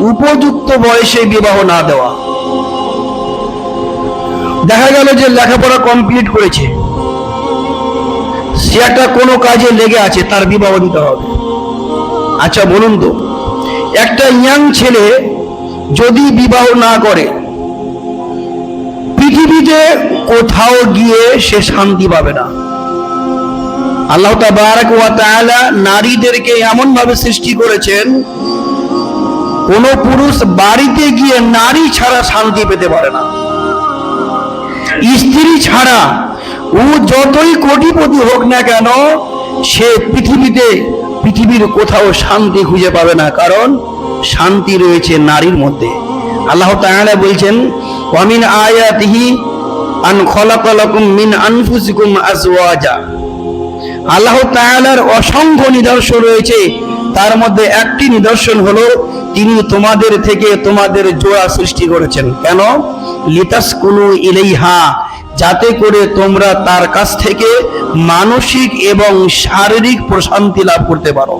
উপযুক্ত বয়সে বিবাহ না দেওয়া। দেখা গেল যে লেখাপড়া কমপ্লিট করেছে। সে একটা কোনো কাজে লেগে আছে, তার বিবাহ দিতে হবে। আচ্ছা বলুন তো, একটা ইয়াং ছেলে যদি বিবাহ না করে, পৃথিবীতে কোথাও গিয়ে সে শান্তি পাবে না। আল্লাহ তাবারাক ওয়া তাআলা নারীদেরকে এমন ভাবে সৃষ্টি করেছেন কোন পুরুষ বাড়িতে গিয়ে নারী ছাড়া শান্তি পেতে পারে না। স্ত্রী ছাড়া ও যতই কোটিপতি হোক না কেন, সে পৃথিবীতে, পৃথিবীর কোথাও শান্তি খুঁজে পাবে না। কারণ শান্তি রয়েছে নারীর মধ্যে। আল্লাহ তাআলা বলছেন অমিন আয়াতিহি আন খলাকালাকুম মিন আনফুসিকুম আজওয়াজা। আল্লাহ তাআলার অসংখ্য নিদর্শন রয়েছে। তার মধ্যে একটি নিদর্শন হলো তিনি তোমাদের থেকে তোমাদের জোড়া সৃষ্টি করেছেন। কেন? লিতাসকুনু ইলেইহা, যাতে করে তোমরা তার কাছ থেকে মানসিক এবং শারীরিক প্রশান্তি লাভ করতে পারো।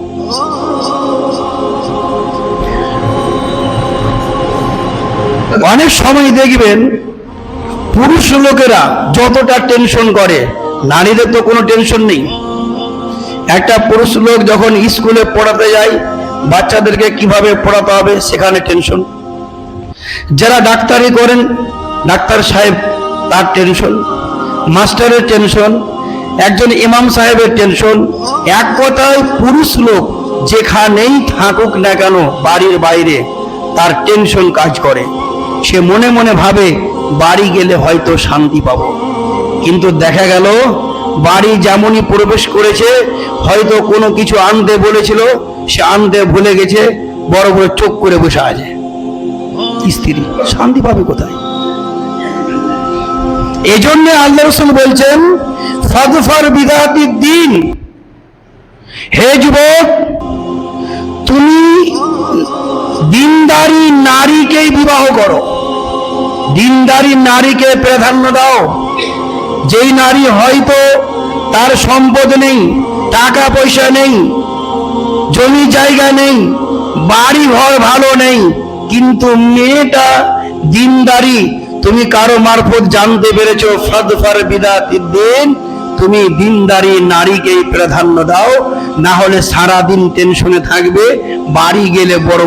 অনেক সময় দেখবেন পুরুষ লোকেরা যতটা টেনশন করে, নারীদের তো কোনো টেনশন নেই। একটা পুরুষ লোক যখন স্কুলে পড়াতে যায় বাচ্চাদেরকে কীভাবে পড়াতে হবে সেখানে টেনশন যারা ডাক্তারি করেন, ডাক্তার সাহেব তার টেনশন মাস্টারের টেনশন একজন ইমাম সাহেবের টেনশন এক কথায় পুরুষ লোক যেখানেই থাকুক না কেন বাড়ির বাইরে তার টেনশন কাজ করে। সে মনে মনে ভাবে, বাড়ি গেলে হয়তো শান্তি পাবো। কিন্তু দেখা গেল, বাড়ি যেমনই প্রবেশ করেছে, হয়তো কোনো কিছু আনতে বলেছিল সে আনতে ভুলে গেছে, বড় বড় চোখ করে বসে আছে। স্ত্রী, শান্তি পাবে কোথায়? এই জন্য আল্লাহ রসুল বলছেন ফাদফার বিদাতি দিন হে যুবক, তুমি দিনদারি নারীকেই বিবাহ করো। দিনদারি নারীকে প্রাধান্য দাও। যেই নারী হয়তো তার সম্পদ নেই, টাকা পয়সা নেই জমি জায়গা নেই, বাড়ি ঘর ভালো নেই, কিন্তু মেয়েটা দিনদারি। তুমি কারও মারফত জানতে পেরেছ ফদফর বিদাতির দিন। তুমি দিনদারি নারীকেই প্রাধান্য দাও, না হলে সারা দিন টেনশনে থাকবে, বাড়ি গেলে বড়